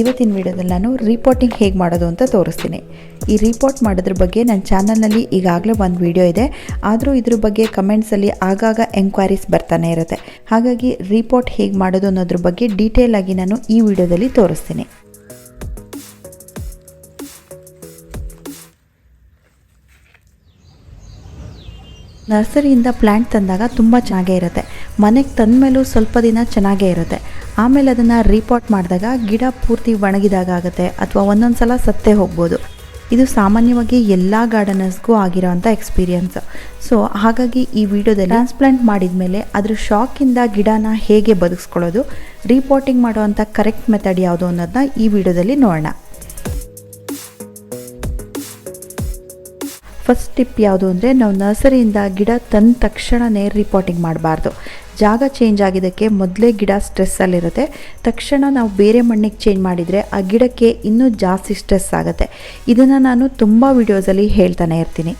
ಇವತ್ತಿನ ವಿಡಿಯೋದಲ್ಲಿ ನಾನು ರಿಪೋರ್ಟಿಂಗ್ ಹೇಗೆ ಮಾಡೋದು ಅಂತ ತೋರಿಸ್ತೀನಿ. ಈ ರಿಪೋರ್ಟ್ ಮಾಡೋದ್ರ ಬಗ್ಗೆ ನನ್ನ ಚಾನಲ್ನಲ್ಲಿ ಈಗಾಗಲೇ ಒಂದು ವಿಡಿಯೋ ಇದೆ. ಆದರೂ ಇದ್ರ ಬಗ್ಗೆ ಕಮೆಂಟ್ಸಲ್ಲಿ ಆಗಾಗ ಎಂಕ್ವೈರೀಸ್ ಬರ್ತಾನೆ ಇರುತ್ತೆ. ಹಾಗಾಗಿ ರಿಪೋರ್ಟ್ ಹೇಗೆ ಮಾಡೋದು ಅನ್ನೋದ್ರ ಬಗ್ಗೆ ಡೀಟೇಲ್ ಆಗಿ ನಾನು ಈ ವಿಡಿಯೋದಲ್ಲಿ ತೋರಿಸ್ತೀನಿ. ನರ್ಸರಿಯಿಂದ ಪ್ಲ್ಯಾಂಟ್ ತಂದಾಗ ತುಂಬ ಚೆನ್ನಾಗೇ ಇರುತ್ತೆ. ಮನೆಗೆ ತಂದ ಮೇಲೂ ಸ್ವಲ್ಪ ದಿನ ಚೆನ್ನಾಗೇ ಇರುತ್ತೆ. ಆಮೇಲೆ ಅದನ್ನು ರೀಪಾಟ್ ಮಾಡಿದಾಗ ಗಿಡ ಪೂರ್ತಿ ಒಣಗಿದಾಗ ಆಗುತ್ತೆ ಅಥವಾ ಒಂದೊಂದು ಸಲ ಸತ್ತೇ ಹೋಗ್ಬೋದು. ಇದು ಸಾಮಾನ್ಯವಾಗಿ ಎಲ್ಲ ಗಾರ್ಡನರ್ಸ್ಗೂ ಆಗಿರೋವಂಥ ಎಕ್ಸ್ಪೀರಿಯನ್ಸ್ ಸೊ ಹಾಗಾಗಿ ಈ ವಿಡಿಯೋದಲ್ಲಿ ಟ್ರಾನ್ಸ್ಪ್ಲಾಂಟ್ ಮಾಡಿದ ಮೇಲೆ ಅದ್ರ ಶಾಕಿಂದ ಗಿಡನ ಹೇಗೆ ಬದುಕಿಸ್ಕೊಳ್ಳೋದು ರಿಪೋರ್ಟಿಂಗ್ ಮಾಡುವಂಥ ಕರೆಕ್ಟ್ ಮೆಥಡ್ ಯಾವುದು ಅನ್ನೋದನ್ನ ಈ ವಿಡಿಯೋದಲ್ಲಿ ನೋಡೋಣ. ಫಸ್ಟ್ ಟಿಪ್ ಯಾವುದು ಅಂದರೆ ನಾವು ನರ್ಸರಿಯಿಂದ ಗಿಡ ತಂದ ತಕ್ಷಣವೇ ರಿಪೋರ್ಟಿಂಗ್ ಮಾಡಬಾರ್ದು. ಜಾಗ ಚೇಂಜ್ ಆಗಿದ್ದಕ್ಕೆ ಮೊದಲೇ ಗಿಡ ಸ್ಟ್ರೆಸ್ಸಲ್ಲಿರುತ್ತೆ ತಕ್ಷಣ ನಾವು ಬೇರೆ ಮಣ್ಣಿಗೆ ಚೇಂಜ್ ಮಾಡಿದರೆ ಆ ಗಿಡಕ್ಕೆ ಇನ್ನೂ ಜಾಸ್ತಿ ಸ್ಟ್ರೆಸ್ ಆಗುತ್ತೆ. ಇದನ್ನು ನಾನು ತುಂಬ ವೀಡಿಯೋಸಲ್ಲಿ ಹೇಳ್ತಾನೆ ಇರ್ತೀನಿ.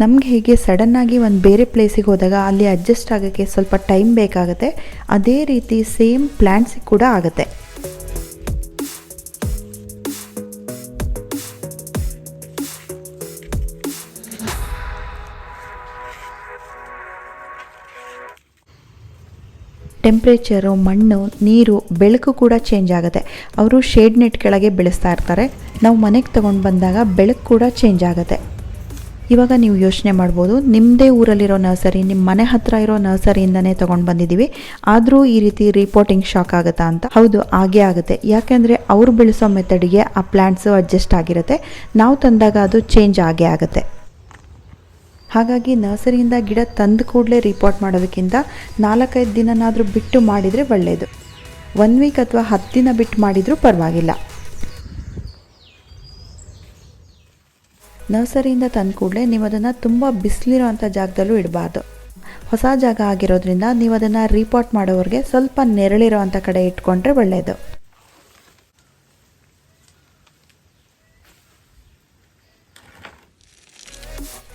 ನಮಗೆ ಹೇಗೆ ಸಡನ್ನಾಗಿ ಒಂದು ಬೇರೆ ಪ್ಲೇಸಿಗೆ ಹೋದಾಗ ಅಲ್ಲಿ ಅಡ್ಜಸ್ಟ್ ಆಗೋಕ್ಕೆ ಸ್ವಲ್ಪ ಟೈಮ್ ಬೇಕಾಗುತ್ತೆ. ಅದೇ ರೀತಿ ಸೇಮ್ ಪ್ಲ್ಯಾಂಟ್ಸಿಗೆ ಕೂಡ ಆಗುತ್ತೆ. ಟೆಂಪ್ರೇಚರು ಮಣ್ಣು, ನೀರು, ಬೆಳಕು ಕೂಡ ಚೇಂಜ್ ಆಗುತ್ತೆ. ಅವರು ಶೇಡ್ ನೆಟ್ ಕೆಳಗೆ ಬೆಳೆಸ್ತಾ ಇರ್ತಾರೆ. ನಾವು ಮನೆಗೆ ತೊಗೊಂಡು ಬಂದಾಗ ಬೆಳಕು ಕೂಡ ಚೇಂಜ್ ಆಗುತ್ತೆ. ಇವಾಗ ನೀವು ಯೋಚನೆ ಮಾಡ್ಬೋದು ನಿಮ್ಮದೇ ಊರಲ್ಲಿರೋ ನರ್ಸರಿ ನಿಮ್ಮ ಮನೆ ಹತ್ರ ಇರೋ ನರ್ಸರಿಯಿಂದನೇ ತೊಗೊಂಡು ಬಂದಿದ್ದೀವಿ ಆದರೂ ಈ ರೀತಿ ರಿಪೋರ್ಟಿಂಗ್ ಶಾಕ್ ಆಗುತ್ತಾ ಅಂತ? ಹೌದು, ಹಾಗೇ ಆಗುತ್ತೆ. ಯಾಕೆಂದರೆ ಅವ್ರು ಬೆಳೆಸೋ ಮೆಥಡ್ಗೆ ಆ ಪ್ಲ್ಯಾಂಟ್ಸು ಅಡ್ಜಸ್ಟ್ ಆಗಿರುತ್ತೆ. ನಾವು ತಂದಾಗ ಅದು ಚೇಂಜ್ ಆಗೇ ಆಗುತ್ತೆ. ಹಾಗಾಗಿ ನರ್ಸರಿಯಿಂದ ಗಿಡ ತಂದ ಕೂಡಲೇ ರಿಪೋರ್ಟ್ ಮಾಡೋದಕ್ಕಿಂತ ನಾಲ್ಕೈದು ದಿನನಾದರೂ ಬಿಟ್ಟು ಮಾಡಿದರೆ ಒಳ್ಳೆಯದು ಒನ್ ವೀಕ್ ಅಥವಾ ಹತ್ತು ದಿನ ಬಿಟ್ಟು ಮಾಡಿದರೂ ಪರವಾಗಿಲ್ಲ. ನರ್ಸರಿಯಿಂದ ತಂದ ಕೂಡಲೇ ನೀವು ಅದನ್ನು ತುಂಬ ಬಿಸಿಲಿರೋಂಥ ಜಾಗದಲ್ಲೂ ಇಡಬಾರ್ದು. ಹೊಸ ಜಾಗ ಆಗಿರೋದ್ರಿಂದ ನೀವು ಅದನ್ನು ರಿಪೋರ್ಟ್ ಮಾಡೋವ್ರಿಗೆ ಸ್ವಲ್ಪ ನೆರಳಿರೋ ಕಡೆ ಇಟ್ಕೊಂಡ್ರೆ ಒಳ್ಳೆಯದು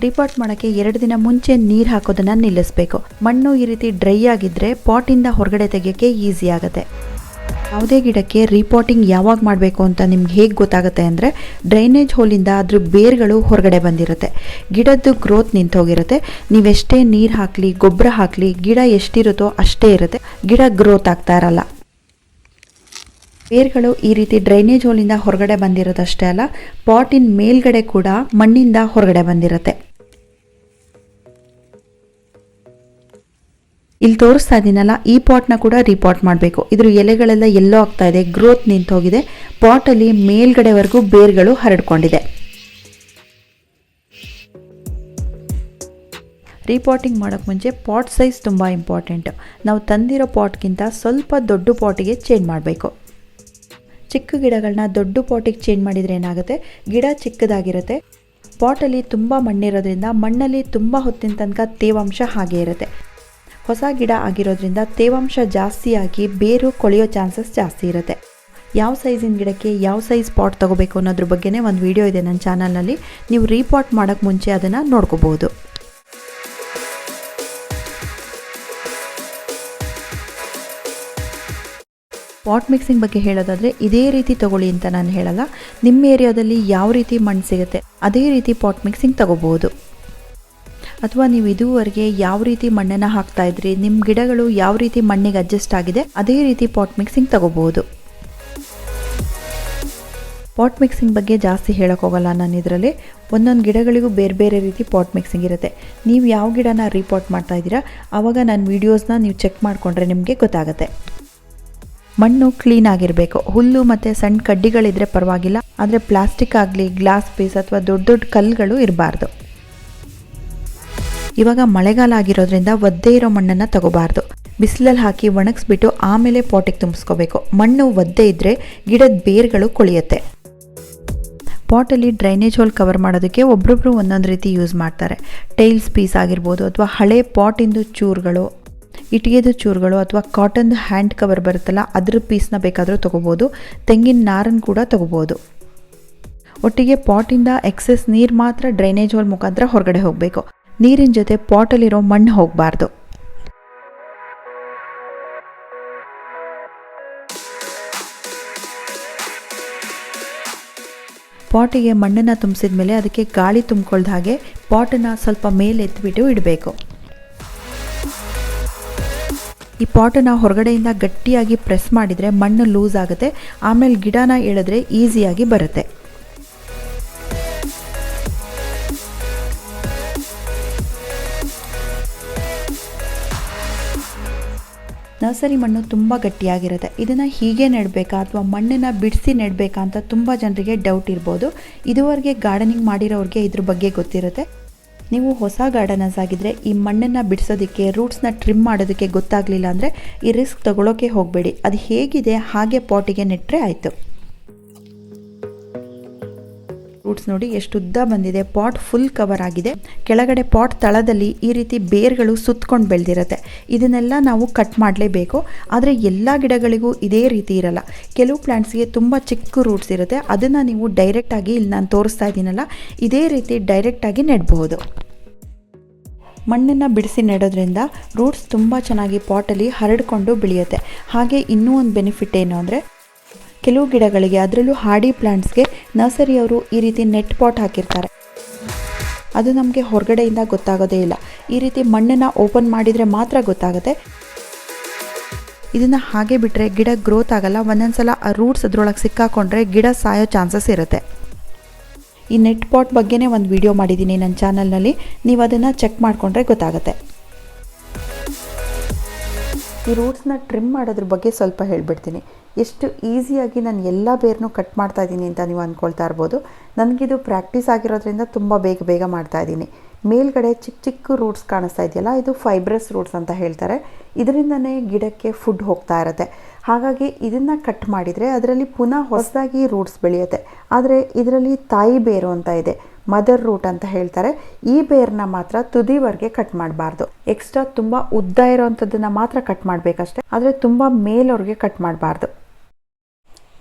ರಿಪಾರ್ಟ್ ಮಾಡೋಕ್ಕೆ ಎರಡು ದಿನ ಮುಂಚೆ ನೀರು ಹಾಕೋದನ್ನು ನಿಲ್ಲಿಸಬೇಕು. ಮಣ್ಣು ಈ ರೀತಿ ಡ್ರೈ ಆಗಿದ್ದರೆ ಪಾಟಿಂದ ಹೊರಗಡೆ ತೆಗೆಯೋಕ್ಕೆ ಈಸಿ ಆಗುತ್ತೆ. ಯಾವುದೇ ಗಿಡಕ್ಕೆ ರೀಪಾಟಿಂಗ್ ಯಾವಾಗ ಮಾಡಬೇಕು ಅಂತ ನಿಮ್ಗೆ ಹೇಗೆ ಗೊತ್ತಾಗುತ್ತೆ ಅಂದರೆ ಡ್ರೈನೇಜ್ ಹೋಲಿಂದ ಅದ್ರ ಬೇರ್ಗಳು ಹೊರಗಡೆ ಬಂದಿರುತ್ತೆ. ಗಿಡದ್ದು ಗ್ರೋತ್ ನಿಂತು ಹೋಗಿರುತ್ತೆ ನೀವೆಷ್ಟೇ ನೀರು ಹಾಕಲಿ, ಗೊಬ್ಬರ ಹಾಕಲಿ, ಗಿಡ ಎಷ್ಟಿರುತ್ತೋ ಅಷ್ಟೇ ಇರುತ್ತೆ. ಗಿಡ ಗ್ರೋತ್ ಆಗ್ತಾ ಇರಲ್ಲ. ಬೇರ್ಗಳು ಈ ರೀತಿ ಡ್ರೈನೇಜ್ ಹೋಲಿಂದ ಹೊರಗಡೆ ಬಂದಿರೋದಷ್ಟೇ ಅಲ್ಲ ಪಾಟಿನ ಮೇಲ್ಗಡೆ ಕೂಡ ಮಣ್ಣಿಂದ ಹೊರಗಡೆ ಬಂದಿರುತ್ತೆ. ಇಲ್ಲಿ ತೋರಿಸ್ತಾ ಇದ್ದೀನಲ್ಲ ಈ ಪಾಟ್ನ ಕೂಡ ರಿಪೋರ್ಟ್ ಮಾಡಬೇಕು. ಇದ್ರ ಎಲೆಗಳೆಲ್ಲ ಎಲ್ಲೋ ಆಗ್ತಾ ಇದೆ ಗ್ರೋತ್ ನಿಂತೋಗಿದೆ. ಪಾಟಲ್ಲಿ ಮೇಲ್ಗಡೆವರೆಗೂ ಬೇರ್ಗಳು ಹರಡ್ಕೊಂಡಿದೆ. ರೀಪಾಟಿಂಗ್ ಮಾಡೋಕ್ಕೆ ಮುಂಚೆ ಪಾಟ್ ಸೈಜ್ ತುಂಬ ಇಂಪಾರ್ಟೆಂಟ್ ನಾವು ತಂದಿರೋ ಪಾಟ್ಗಿಂತ ಸ್ವಲ್ಪ ದೊಡ್ಡ ಪಾಟಿಗೆ ಚೇಂಜ್ ಮಾಡಬೇಕು. ಚಿಕ್ಕ ಗಿಡಗಳನ್ನ ದೊಡ್ಡ ಪಾಟಿಗೆ ಚೇಂಜ್ ಮಾಡಿದರೆ ಏನಾಗುತ್ತೆ? ಗಿಡ ಚಿಕ್ಕದಾಗಿರುತ್ತೆ. ಪಾಟಲ್ಲಿ ತುಂಬ ಮಣ್ಣಿರೋದ್ರಿಂದ ಮಣ್ಣಲ್ಲಿ ತುಂಬ ಹೊತ್ತಿನ ತನಕ ತೇವಾಂಶ ಹಾಗೆ ಇರುತ್ತೆ. ಹೊಸ ಗಿಡ ಆಗಿರೋದ್ರಿಂದ ತೇವಾಂಶ ಜಾಸ್ತಿಯಾಗಿ ಬೇರು ಕೊಳೆಯೋ ಚಾನ್ಸಸ್ ಜಾಸ್ತಿ ಇರುತ್ತೆ. ಯಾವ ಸೈಜಿನ ಗಿಡಕ್ಕೆ ಯಾವ ಸೈಜ್ ಪಾಟ್ ತೊಗೋಬೇಕು ಅನ್ನೋದ್ರ ಬಗ್ಗೆನೇ ಒಂದು ವಿಡಿಯೋ ಇದೆ ನನ್ನ ಚಾನಲ್ನಲ್ಲಿ. ನೀವು ರೀಪಾಟ್ ಮಾಡೋಕ್ಕೆ ಮುಂಚೆ ಅದನ್ನು ನೋಡ್ಕೋಬೋದು ಪಾಟ್ ಮಿಕ್ಸಿಂಗ್ ಬಗ್ಗೆ ಹೇಳೋದಾದರೆ ಇದೇ ರೀತಿ ತಗೊಳ್ಳಿ ಅಂತ ನಾನು ಹೇಳಲ್ಲ. ನಿಮ್ಮ ಏರಿಯಾದಲ್ಲಿ ಯಾವ ರೀತಿ ಮಣ್ಣು ಸಿಗುತ್ತೆ, ಅದೇ ರೀತಿ ಪಾಟ್ ಮಿಕ್ಸಿಂಗ್ ತಗೋಬೋದು ಅಥವಾ ನೀವು ಇದುವರೆಗೆ ಯಾವ ರೀತಿ ಮಣ್ಣನ್ನು ಹಾಕ್ತಾ ಇದ್ರಿ ನಿಮ್ಮ ಗಿಡಗಳು ಯಾವ ರೀತಿ ಮಣ್ಣಿಗೆ ಅಡ್ಜಸ್ಟ್ ಆಗಿದೆ, ಅದೇ ರೀತಿ ಪಾಟ್ ಮಿಕ್ಸಿಂಗ್ ತಗೋಬಹುದು. ಪಾಟ್ ಮಿಕ್ಸಿಂಗ್ ಬಗ್ಗೆ ಜಾಸ್ತಿ ಹೇಳೋಕ್ಕೋಗಲ್ಲ ನಾನು ಇದರಲ್ಲಿ. ಒಂದೊಂದು ಗಿಡಗಳಿಗೂ ಬೇರೆ ಬೇರೆ ರೀತಿ ಪಾಟ್ ಮಿಕ್ಸಿಂಗ್ ಇರುತ್ತೆ. ನೀವು ಯಾವ ಗಿಡನ ರೀಪಾಟ್ ಮಾಡ್ತಾ ಇದ್ದೀರಾ ಆವಾಗ ನನ್ನ ವೀಡಿಯೋಸ್ನ ನೀವು ಚೆಕ್ ಮಾಡಿಕೊಂಡ್ರೆ ನಿಮಗೆ ಗೊತ್ತಾಗುತ್ತೆ. ಮಣ್ಣು ಕ್ಲೀನ್ ಆಗಿರಬೇಕು. ಹುಲ್ಲು ಮತ್ತು ಸಣ್ಣ ಕಡ್ಡಿಗಳಿದ್ರೆ ಪರವಾಗಿಲ್ಲ, ಆದರೆ ಪ್ಲಾಸ್ಟಿಕ್ ಆಗಲಿ ಗ್ಲಾಸ್ ಪೀಸ್ ಅಥವಾ ದೊಡ್ಡ ದೊಡ್ಡ ಕಲ್ಲುಗಳು ಇರಬಾರ್ದು. ಇವಾಗ ಮಳೆಗಾಲ ಆಗಿರೋದ್ರಿಂದ ಒದ್ದೆ ಇರೋ ಮಣ್ಣನ್ನು ತಗೋಬಾರ್ದು. ಬಿಸಿಲಲ್ಲಿ ಹಾಕಿ ಒಣಗಿಸ್ಬಿಟ್ಟು ಆಮೇಲೆ ಪಾಟಿಗೆ ತುಂಬಿಸ್ಕೋಬೇಕು. ಮಣ್ಣು ಒದ್ದೆ ಇದ್ದರೆ ಗಿಡದ ಬೇರ್ಗಳು ಕೊಳೆಯುತ್ತೆ. ಪಾಟಲ್ಲಿ ಡ್ರೈನೇಜ್ ಹೋಲ್ ಕವರ್ ಮಾಡೋದಕ್ಕೆ ಒಬ್ರೊಬ್ರು ಒಂದೊಂದು ರೀತಿ ಯೂಸ್ ಮಾಡ್ತಾರೆ. ಟೈಲ್ಸ್ ಪೀಸ್ ಆಗಿರ್ಬೋದು ಅಥವಾ ಹಳೆ ಪಾಟಿಂದು ಚೂರುಗಳು, ಇಟ್ಟಿಗೆದು ಚೂರುಗಳು ಅಥವಾ ಕಾಟನ್ದು ಹ್ಯಾಂಡ್ ಕವರ್ ಬರುತ್ತಲ್ಲ, ಅದ್ರ ಪೀಸ್ನ ಬೇಕಾದರೂ ತೊಗೋಬೋದು. ತೆಂಗಿನ ನಾರನ್ನು ಕೂಡ ತೊಗೋಬೋದು. ಒಟ್ಟಿಗೆ ಪಾಟಿಂದ ಎಕ್ಸೆಸ್ ನೀರು ಮಾತ್ರ ಡ್ರೈನೇಜ್ ಹೋಲ್ ಮುಖಾಂತರ ಹೊರಗಡೆ ಹೋಗಬೇಕು. ನೀರಿನ ಜೊತೆ ಪಾಟಲ್ಲಿರೋ ಮಣ್ಣು ಹೋಗಬಾರ್ದು. ಪಾಟಿಗೆ ಮಣ್ಣನ್ನು ತುಂಬಿಸಿದ ಮೇಲೆ ಅದಕ್ಕೆ ಗಾಳಿ ತುಂಬಿಕೊಳ್ದ ಹಾಗೆ ಪಾಟನ್ನು ಸ್ವಲ್ಪ ಮೇಲೆ ಎತ್ತಿಬಿಟ್ಟು ಇಡಬೇಕು. ಈ ಪಾಟನ್ನು ಹೊರಗಡೆಯಿಂದ ಗಟ್ಟಿಯಾಗಿ ಪ್ರೆಸ್ ಮಾಡಿದರೆ ಮಣ್ಣು ಲೂಸ್ ಆಗುತ್ತೆ. ಆಮೇಲೆ ಗಿಡನ ಎಳೆದ್ರೆ ಈಸಿಯಾಗಿ ಬರುತ್ತೆ. ನರ್ಸರಿ ಮಣ್ಣು ತುಂಬ ಗಟ್ಟಿಯಾಗಿರುತ್ತೆ. ಇದನ್ನು ಹೀಗೆ ನೆಡಬೇಕಾ ಅಥವಾ ಮಣ್ಣನ್ನು ಬಿಡಿಸಿ ನೆಡಬೇಕಾ ಅಂತ ತುಂಬ ಜನರಿಗೆ ಡೌಟ್ ಇರ್ಬೋದು. ಇದುವರೆಗೆ ಗಾರ್ಡನಿಂಗ್ ಮಾಡಿರೋರಿಗೆ ಇದ್ರ ಬಗ್ಗೆ ಗೊತ್ತಿರುತ್ತೆ. ನೀವು ಹೊಸ ಗಾರ್ಡನರ್ಸ್ ಆಗಿದ್ದರೆ ಈ ಮಣ್ಣನ್ನು ಬಿಡಿಸೋದಕ್ಕೆ ರೂಟ್ಸ್ನ ಟ್ರಿಮ್ ಮಾಡೋದಕ್ಕೆ ಗೊತ್ತಾಗಲಿಲ್ಲ ಅಂದರೆ ಈ ರಿಸ್ಕ್ ತಗೊಳ್ಳೋಕೆ ಹೋಗಬೇಡಿ. ಅದು ಹೇಗಿದೆ, ಹಾಗೆ ಪಾಟಿಗೆ ನೆಟ್ಟರೆ ಆಯಿತು. ರೂಟ್ಸ್ ನೋಡಿ ಎಷ್ಟು ಉದ್ದ ಬಂದಿದೆ. ಪಾಟ್ ಫುಲ್ ಕವರ್ ಆಗಿದೆ. ಕೆಳಗಡೆ ಪಾಟ್ ತಳದಲ್ಲಿ ಈ ರೀತಿ ಬೇರ್ಗಳು ಸುತ್ತಕೊಂಡು ಬೆಳೆದಿರುತ್ತೆ. ಇದನ್ನೆಲ್ಲ ನಾವು ಕಟ್ ಮಾಡಲೇಬೇಕು. ಆದರೆ ಎಲ್ಲ ಗಿಡಗಳಿಗೂ ಇದೇ ರೀತಿ ಇರಲ್ಲ. ಕೆಲವು ಪ್ಲ್ಯಾಂಟ್ಸ್ಗೆ ತುಂಬ ಚಿಕ್ಕ ರೂಟ್ಸ್ ಇರುತ್ತೆ. ಅದನ್ನು ನೀವು ಡೈರೆಕ್ಟಾಗಿ ಇಲ್ಲಿ ನಾನು ತೋರಿಸ್ತಾ ಇದ್ದೀನಲ್ಲ, ಇದೇ ರೀತಿ ಡೈರೆಕ್ಟಾಗಿ ನೆಡಬಹುದು. ಮಣ್ಣನ್ನು ಬಿಡಿಸಿ ನೆಡೋದ್ರಿಂದ ರೂಟ್ಸ್ ತುಂಬ ಚೆನ್ನಾಗಿ ಪಾಟಲ್ಲಿ ಹರಡಿಕೊಂಡು ಬೆಳೆಯುತ್ತೆ. ಹಾಗೆ ಇನ್ನೂ ಒಂದು ಬೆನಿಫಿಟ್ ಏನು ಅಂದರೆ ಕೆಲವು ಗಿಡಗಳಿಗೆ, ಅದರಲ್ಲೂ ಹಾಡಿ ಪ್ಲಾಂಟ್ಸ್ಗೆ ನರ್ಸರಿಯವರು ಈ ರೀತಿ ನೆಟ್ ಪಾಟ್ ಹಾಕಿರ್ತಾರೆ. ಅದು ನಮಗೆ ಹೊರಗಡೆಯಿಂದ ಗೊತ್ತಾಗೋದೇ ಇಲ್ಲ. ಈ ರೀತಿ ಮಣ್ಣನ್ನು ಓಪನ್ ಮಾಡಿದರೆ ಮಾತ್ರ ಗೊತ್ತಾಗುತ್ತೆ. ಇದನ್ನು ಹಾಗೆ ಬಿಟ್ಟರೆ ಗಿಡ ಗ್ರೋತ್ ಆಗಲ್ಲ. ಒಂದೊಂದ್ಸಲ ಆ ರೂಟ್ಸ್ ಅದರೊಳಗೆ ಸಿಕ್ಕಾಕೊಂಡ್ರೆ ಗಿಡ ಸಾಯೋ ಚಾನ್ಸಸ್ ಇರುತ್ತೆ. ಈ ನೆಟ್ ಪಾಟ್ ಬಗ್ಗೆನೇ ಒಂದು ವಿಡಿಯೋ ಮಾಡಿದ್ದೀನಿ ನನ್ನ ಚಾನಲ್ನಲ್ಲಿ. ನೀವು ಅದನ್ನು ಚೆಕ್ ಮಾಡಿಕೊಂಡ್ರೆ ಗೊತ್ತಾಗುತ್ತೆ. ಈ ರೂಟ್ಸ್ನ ಟ್ರಿಮ್ ಮಾಡೋದ್ರ ಬಗ್ಗೆ ಸ್ವಲ್ಪ ಹೇಳಿಬಿಡ್ತೀನಿ. ಎಷ್ಟು ಈಸಿಯಾಗಿ ನಾನು ಎಲ್ಲ ಬೇರ್ನೂ ಕಟ್ ಮಾಡ್ತಾ ಇದ್ದೀನಿ ಅಂತ ನೀವು ಅಂದ್ಕೊಳ್ತಾ ಇರ್ಬೋದು. ನನಗಿದು ಪ್ರಾಕ್ಟೀಸ್ ಆಗಿರೋದ್ರಿಂದ ತುಂಬ ಬೇಗ ಬೇಗ ಮಾಡ್ತಾ ಇದ್ದೀನಿ ಮೇಲ್ಗಡೆ ಚಿಕ್ಕ ಚಿಕ್ಕ ರೂಟ್ಸ್ ಕಾಣಿಸ್ತಾ ಇದೆಯಲ್ಲ, ಇದು ಫೈಬ್ರಸ್ ರೂಟ್ಸ್ ಅಂತ ಹೇಳ್ತಾರೆ. ಇದರಿಂದನೇ ಗಿಡಕ್ಕೆ ಫುಡ್ ಹೋಗ್ತಾ ಇರುತ್ತೆ. ಹಾಗಾಗಿ ಇದನ್ನು ಕಟ್ ಮಾಡಿದರೆ ಅದರಲ್ಲಿ ಪುನಃ ಹೊಸದಾಗಿ ರೂಟ್ಸ್ ಬೆಳೆಯುತ್ತೆ. ಆದರೆ ಇದರಲ್ಲಿ ತಾಯಿ ಬೇರು ಅಂತ ಇದೆ. ಮದರ್ ರೂಟ್ ಅಂತ ಹೇಳ್ತಾರೆ. ಈ ಬೇರ್ನ ಮಾತ್ರ ತುದಿವರೆಗೆ ಕಟ್ ಮಾಡಬಾರ್ದು. ಎಕ್ಸ್ಟ್ರಾ ತುಂಬ ಉದ್ದ ಇರೋವಂಥದ್ದನ್ನು ಮಾತ್ರ ಕಟ್ ಮಾಡಬೇಕಷ್ಟೆ. ಆದರೆ ತುಂಬ ಮೇಲವ್ರಿಗೆ ಕಟ್ ಮಾಡಬಾರ್ದು.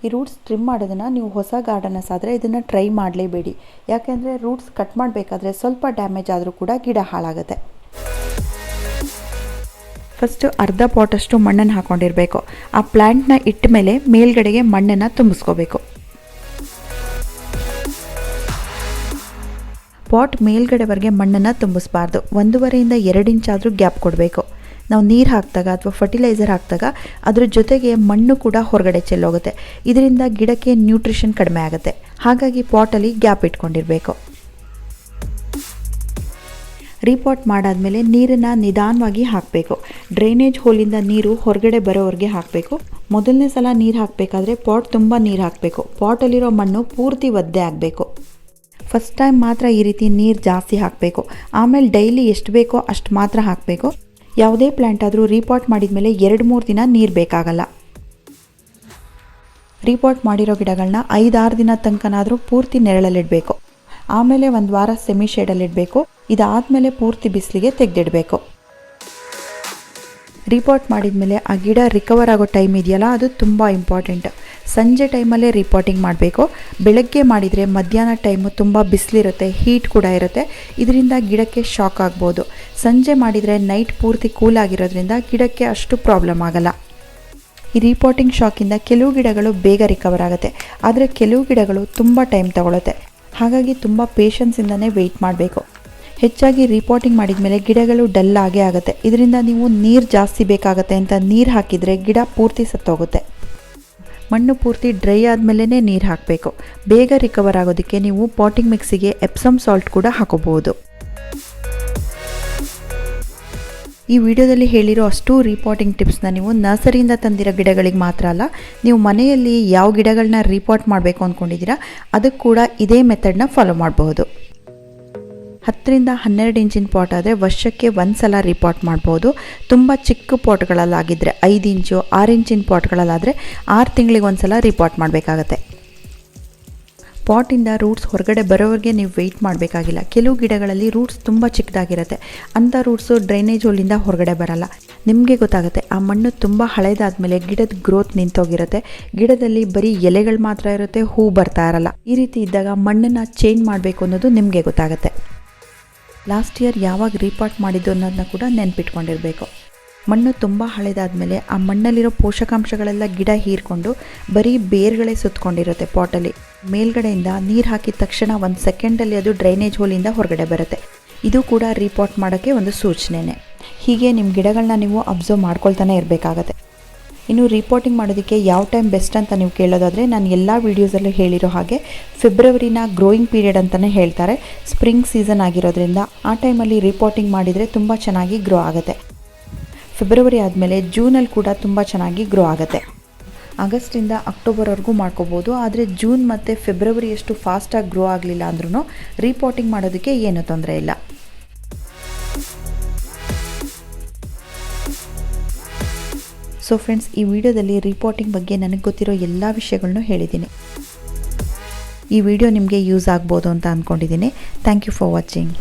ಈ ರೂಟ್ಸ್ ಟ್ರಿಮ್ ಮಾಡೋದನ್ನು ನೀವು ಹೊಸ ಗಾರ್ಡನಸ್ ಆದರೆ ಇದನ್ನು ಟ್ರೈ ಮಾಡಲೇಬೇಡಿ. ಯಾಕೆಂದರೆ ರೂಟ್ಸ್ ಕಟ್ ಮಾಡಬೇಕಾದ್ರೆ ಸ್ವಲ್ಪ ಡ್ಯಾಮೇಜ್ ಆದರೂ ಕೂಡ ಗಿಡ ಹಾಳಾಗುತ್ತೆ. ಫಸ್ಟು ಅರ್ಧ ಪಾಟಷ್ಟು ಮಣ್ಣನ್ನು ಹಾಕ್ಕೊಂಡಿರಬೇಕು ಆ ಪ್ಲ್ಯಾಂಟ್ನ ಇಟ್ಟ ಮೇಲೆ ಮೇಲ್ಗಡೆಗೆ ಮಣ್ಣನ್ನು ತುಂಬಿಸ್ಕೋಬೇಕು. ಪಾಟ್ ಮೇಲ್ಗಡೆವರೆಗೆ ಮಣ್ಣನ್ನು ತುಂಬಿಸ್ಬಾರ್ದು. ಒಂದೂವರೆಯಿಂದ ಎರಡು ಇಂಚಾದರೂ ಗ್ಯಾಪ್ ಕೊಡಬೇಕು. ನಾವು ನೀರು ಹಾಕಿದಾಗ ಅಥವಾ ಫರ್ಟಿಲೈಸರ್ ಹಾಕಿದಾಗ ಅದ್ರ ಜೊತೆಗೆ ಮಣ್ಣು ಕೂಡ ಹೊರಗಡೆ ಚೆಲ್ಲೋಗುತ್ತೆ. ಇದರಿಂದ ಗಿಡಕ್ಕೆ ನ್ಯೂಟ್ರಿಷನ್ ಕಡಿಮೆ ಆಗುತ್ತೆ. ಹಾಗಾಗಿ ಪಾಟಲ್ಲಿ ಗ್ಯಾಪ್ ಇಟ್ಕೊಂಡಿರಬೇಕು. ರೀಪಾಟ್ ಮಾಡಾದಮೇಲೆ ನೀರನ್ನು ನಿಧಾನವಾಗಿ ಹಾಕಬೇಕು. ಡ್ರೈನೇಜ್ ಹೋಲಿಂದ ನೀರು ಹೊರಗಡೆ ಬರೋವರೆಗೆ ಹಾಕಬೇಕು. ಮೊದಲನೇ ಸಲ ನೀರು ಹಾಕಬೇಕಾದ್ರೆ ಪಾಟ್ ತುಂಬ ನೀರು ಹಾಕಬೇಕು. ಪಾಟಲ್ಲಿರೋ ಮಣ್ಣು ಪೂರ್ತಿ ಒದ್ದೆ ಆಗಬೇಕು. ಫಸ್ಟ್ ಟೈಮ್ ಮಾತ್ರ ಈ ರೀತಿ ನೀರು ಜಾಸ್ತಿ ಹಾಕಬೇಕು. ಆಮೇಲೆ ಡೈಲಿ ಎಷ್ಟು ಬೇಕೋ ಅಷ್ಟು ಮಾತ್ರ ಹಾಕಬೇಕು. ಯಾವುದೇ ಪ್ಲ್ಯಾಂಟ್ ಆದರೂ ರೀಪಾಟ್ ಮಾಡಿದ ಮೇಲೆ ಎರಡು ಮೂರು ದಿನ ನೀರು ಬೇಕಾಗಲ್ಲ. ರೀಪಾಟ್ ಮಾಡಿರೋ ಗಿಡಗಳನ್ನ ಐದಾರು ದಿನ ತನಕನಾದರೂ ಪೂರ್ತಿ ನೆರಳಲ್ಲಿಡಬೇಕು. ಆಮೇಲೆ ಒಂದು ವಾರ ಸೆಮಿ ಶೇಡಲ್ಲಿಡಬೇಕು ಇದಾದಮೇಲೆ ಪೂರ್ತಿ ಬಿಸಿಲಿಗೆ ತೆಗೆದಿಡಬೇಕು. ರಿಪಾಟ್ ಮಾಡಿದ ಮೇಲೆ ಆ ಗಿಡ ರಿಕವರ್ ಆಗೋ ಟೈಮ್ ಇದೆಯಲ್ಲ, ಅದು ತುಂಬ ಇಂಪಾರ್ಟೆಂಟ್ ಸಂಜೆ ಟೈಮಲ್ಲೇ ರಿಪೋರ್ಟಿಂಗ್ ಮಾಡಬೇಕು. ಬೆಳಗ್ಗೆ ಮಾಡಿದರೆ ಮಧ್ಯಾಹ್ನ ಟೈಮು ತುಂಬ ಬಿಸಿಲಿರುತ್ತೆ ಹೀಟ್ ಕೂಡ ಇರುತ್ತೆ. ಇದರಿಂದ ಗಿಡಕ್ಕೆ ಶಾಕ್ ಆಗ್ಬೋದು. ಸಂಜೆ ಮಾಡಿದರೆ ನೈಟ್ ಪೂರ್ತಿ ಕೂಲ್ ಆಗಿರೋದ್ರಿಂದ ಗಿಡಕ್ಕೆ ಅಷ್ಟು ಪ್ರಾಬ್ಲಮ್ ಆಗಲ್ಲ. ಈ ರಿಪೋರ್ಟಿಂಗ್ ಶಾಕಿಂದ ಕೆಲವು ಗಿಡಗಳು ಬೇಗ ರಿಕವರ್ ಆಗುತ್ತೆ. ಆದರೆ ಕೆಲವು ಗಿಡಗಳು ತುಂಬ ಟೈಮ್ ತಗೊಳುತ್ತೆ. ಹಾಗಾಗಿ ತುಂಬ ಪೇಷನ್ಸಿಂದನೇ ವೆಯ್ಟ್ ಮಾಡಬೇಕು. ಹೆಚ್ಚಾಗಿ ರಿಪೋರ್ಟಿಂಗ್ ಮಾಡಿದ ಮೇಲೆ ಗಿಡಗಳು ಡಲ್ ಆಗೇ ಆಗುತ್ತೆ. ಇದರಿಂದ ನೀವು ನೀರು ಜಾಸ್ತಿ ಬೇಕಾಗುತ್ತೆ ಅಂತ ನೀರು ಹಾಕಿದರೆ ಗಿಡ ಪೂರ್ತಿ ಸತ್ತೋಗುತ್ತೆ. ಮಣ್ಣು ಪೂರ್ತಿ ಡ್ರೈ ಆದಮೇಲೆ ನೀರು ಹಾಕಬೇಕು. ಬೇಗ ರಿಕವರ್ ಆಗೋದಕ್ಕೆ ನೀವು ಪಾಟಿಂಗ್ ಮಿಕ್ಸಿಗೆ ಎಪ್ಸಮ್ ಸಾಲ್ಟ್ ಕೂಡ ಹಾಕೋಬಹುದು. ಈ ವಿಡಿಯೋದಲ್ಲಿ ಹೇಳಿರೋ ಅಷ್ಟು ರಿಪೋರ್ಟಿಂಗ್ ಟಿಪ್ಸ್ನ ನೀವು ನರ್ಸರಿಯಿಂದ ತಂದಿರೋ ಗಿಡಗಳಿಗೆ ಮಾತ್ರ ಅಲ್ಲ, ನೀವು ಮನೆಯಲ್ಲಿ ಯಾವ ಗಿಡಗಳನ್ನ ರಿಪೋರ್ಟ್ ಮಾಡಬೇಕು ಅಂದ್ಕೊಂಡಿದ್ದೀರಾ ಅದಕ್ಕೆ ಕೂಡ ಇದೇ ಮೆಥಡ್ನ ಫಾಲೋ ಮಾಡಬಹುದು. ಹತ್ತರಿಂದ ಹನ್ನೆರಡು ಇಂಚಿನ ಪಾಟ್ ಆದರೆ ವರ್ಷಕ್ಕೆ ಒಂದು ಸಲ ರಿಪಾಟ್ ಮಾಡ್ಬೋದು. ತುಂಬ ಚಿಕ್ಕ ಪಾಟ್ಗಳಲ್ಲಾಗಿದ್ದರೆ ಐದು ಇಂಚು, ಆರು ಇಂಚಿನ ಪಾಟ್ಗಳಲ್ಲಾದರೆ ಆರು ತಿಂಗಳಿಗೆ ಒಂದು ಸಲ ರಿಪಾಟ್ ಮಾಡಬೇಕಾಗತ್ತೆ. ಪಾಟಿಂದ ರೂಟ್ಸ್ ಹೊರಗಡೆ ಬರೋವರೆಗೆ ನೀವು ವೆಯ್ಟ್ ಮಾಡಬೇಕಾಗಿಲ್ಲ. ಕೆಲವು ಗಿಡಗಳಲ್ಲಿ ರೂಟ್ಸ್ ತುಂಬ ಚಿಕ್ಕದಾಗಿರುತ್ತೆ. ಅಂಥ ರೂಟ್ಸು ಡ್ರೈನೇಜ್ ಹೋಲಿಂದ ಹೊರಗಡೆ ಬರಲ್ಲ. ನಿಮಗೆ ಗೊತ್ತಾಗುತ್ತೆ, ಆ ಮಣ್ಣು ತುಂಬ ಹಳೇದಾದ್ಮೇಲೆ ಗಿಡದ ಗ್ರೋತ್ ನಿಂತೋಗಿರುತ್ತೆ. ಗಿಡದಲ್ಲಿ ಬರೀ ಎಲೆಗಳು ಮಾತ್ರ ಇರುತ್ತೆ, ಹೂ ಬರ್ತಾ ಇರಲ್ಲ. ಈ ರೀತಿ ಇದ್ದಾಗ ಮಣ್ಣನ್ನು ಚೇಂಜ್ ಮಾಡಬೇಕು ಅನ್ನೋದು ನಿಮಗೆ ಗೊತ್ತಾಗುತ್ತೆ. ಲಾಸ್ಟ್ ಇಯರ್ ಯಾವಾಗ ರೀಪಾಟ್ ಮಾಡಿದ್ದು ಅನ್ನೋದನ್ನ ಕೂಡ ನೆನ್ಪಿಟ್ಕೊಂಡಿರಬೇಕು. ಮಣ್ಣು ತುಂಬ ಹಳೆದಾದ್ಮೇಲೆ ಆ ಮಣ್ಣಲ್ಲಿರೋ ಪೋಷಕಾಂಶಗಳೆಲ್ಲ ಗಿಡ ಹೀರ್ಕೊಂಡು ಬರೀ ಬೇರ್ಗಳೇ ಸುತ್ತಕೊಂಡಿರುತ್ತೆ ಪಾಟಲ್ಲಿ. ಮೇಲ್ಗಡೆಯಿಂದ ನೀರು ಹಾಕಿದ ತಕ್ಷಣ ಒಂದು ಸೆಕೆಂಡಲ್ಲಿ ಅದು ಡ್ರೈನೇಜ್ ಹೋಲಿಂದ ಹೊರಗಡೆ ಬರುತ್ತೆ. ಇದು ಕೂಡ ರೀಪಾಟ್ ಮಾಡೋಕ್ಕೆ ಒಂದು ಸೂಚನೆನೇ. ಹೀಗೆ ನಿಮ್ಮ ಗಿಡಗಳನ್ನ ನೀವು ಅಬ್ಸರ್ವ್ ಮಾಡ್ಕೊಳ್ತಾನೆ ಇರಬೇಕಾಗತ್ತೆ. ಇನ್ನು ರಿಪೋರ್ಟಿಂಗ್ ಮಾಡೋದಕ್ಕೆ ಯಾವ ಟೈಮ್ ಬೆಸ್ಟ್ ಅಂತ ನೀವು ಕೇಳೋದಾದರೆ ನಾನು ಎಲ್ಲ ವೀಡಿಯೋಸಲ್ಲೂ ಹೇಳಿರೋ ಹಾಗೆ ಫೆಬ್ರವರಿನ ಗ್ರೋಯಿಂಗ್ ಪೀರಿಯಡ್ ಅಂತಲೇ ಹೇಳ್ತಾರೆ. ಸ್ಪ್ರಿಂಗ್ ಸೀಸನ್ ಆಗಿರೋದ್ರಿಂದ ಆ ಟೈಮಲ್ಲಿ ರಿಪೋರ್ಟಿಂಗ್ ಮಾಡಿದರೆ ತುಂಬ ಚೆನ್ನಾಗಿ ಗ್ರೋ ಆಗುತ್ತೆ. ಫೆಬ್ರವರಿ ಆದಮೇಲೆ ಜೂನಲ್ಲಿ ಕೂಡ ತುಂಬ ಚೆನ್ನಾಗಿ ಗ್ರೋ ಆಗುತ್ತೆ. ಆಗಸ್ಟಿಂದ ಅಕ್ಟೋಬರ್ವರೆಗೂ ಮಾಡ್ಕೋಬೋದು. ಆದರೆ ಜೂನ್ ಮತ್ತು ಫೆಬ್ರವರಿ ಎಷ್ಟು ಫಾಸ್ಟಾಗಿ ಗ್ರೋ ಆಗಲಿಲ್ಲ ಅಂದ್ರೂ ರಿಪೋರ್ಟಿಂಗ್ ಮಾಡೋದಕ್ಕೆ ಏನೂ ತೊಂದರೆ ಇಲ್ಲ. ಸೊ ಫ್ರೆಂಡ್ಸ್ ಈ ವಿಡಿಯೋದಲ್ಲಿ ರಿಪೋರ್ಟಿಂಗ್ ಬಗ್ಗೆ ನನಗೆ ಗೊತ್ತಿರೋ ಎಲ್ಲ ವಿಷಯಗಳನ್ನು ಹೇಳಿದ್ದೀನಿ. ಈ ವಿಡಿಯೋ ನಿಮಗೆ ಯೂಸ್ ಆಗ್ಬೋದು ಅಂತ ಅಂದ್ಕೊಂಡಿದ್ದೀನಿ ಥ್ಯಾಂಕ್ ಯು ಫಾರ್ ವಾಚಿಂಗ್